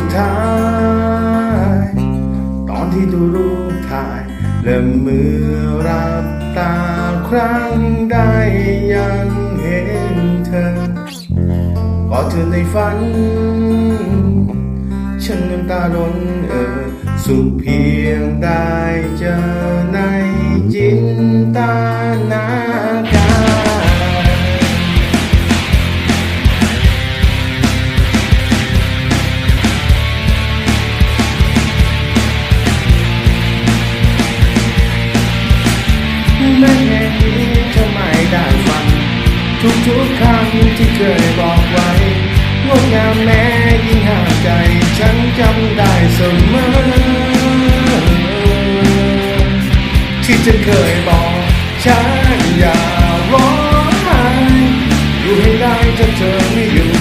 สุดท้าย ตอนที่ดูรูปถ่าย เริ่มมือรับตาครั้งได้ยังเห็นเธอกอเธอในฝัน ฉันน้ำตาล้นเออ สุขเพียงได้ ทุกๆคำที่เคยบอกไว้งดงามแม้ยิ่งห่างใจ ฉันจำได้เสมอ ที่จะเคยบอกฉันอย่าร้องไห้อยู่ให้ได้ถ้าเธอไม่อยู่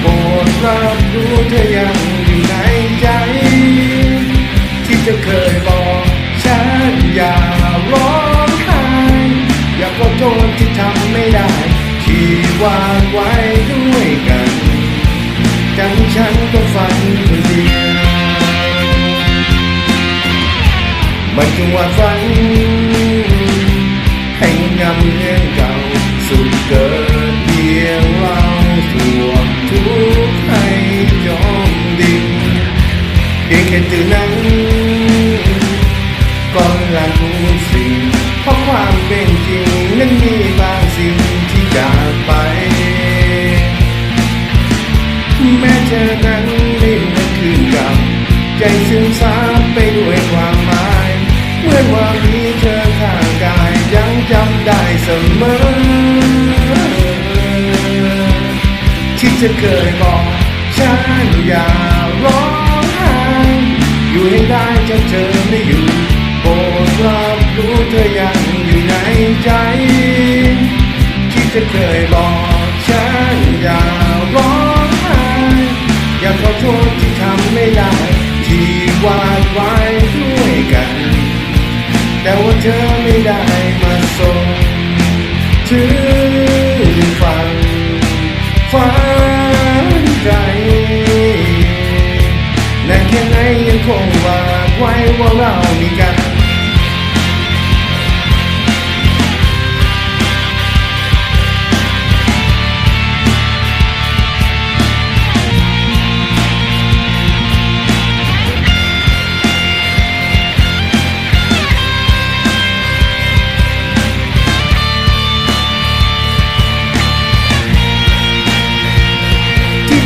โปรดรับรู้เธอยังอยู่ในใจ ที่จะเคยบอกฉันอย่าร้องไห้อยากขอโทษที่ทำไม่ได้ วางไว้ด้วยกันจังฉันก็ฝันคนเดียวมันจึงว่าฝันให้งามเรื่องเก่าสุดเกิดเพียงเราทั่วทุกข์ให้จมดิ่งเพียงแค่ตื่นนั้นก็รันสิ่งเพราะความเป็นจริงนั้น ธอนั้นไม่เหมือนคืนก่าใจซึมซาบไปด้วยความหมาย เมื่อว่ามีเธอข้างกายยังจำได้เสมอ ที่จะเคยบอกฉันอย่าร้องไห้อยู่ให้ได้จะเธอไม่อยู่โปรดรับรู้เธอยังอยู่ในใจ ที่จะเคยบอกฉันอย่า ว่าเธอไม่ได้มาส่งถึงฝั่งฝันใจและแค่ไหนยังคงวางไว้ว่าเรา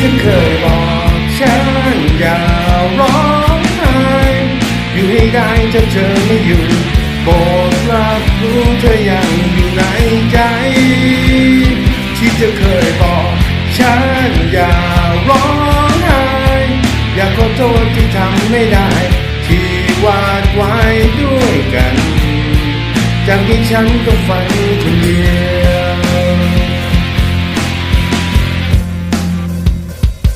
ที่เธอเคยบอกฉันอย่าร้องไห้อยู่ให้ได้ถ้าเธอไม่อยู่โปรดรับรู้เธอยังอยู่ในใจ ที่เธอเคยบอกฉันอย่าร้องไห้อยากขอโทษที่ทำไม่ได้ ที่วาดไว้ด้วยกัน จากที่ฉันก็ฝันคนเดียว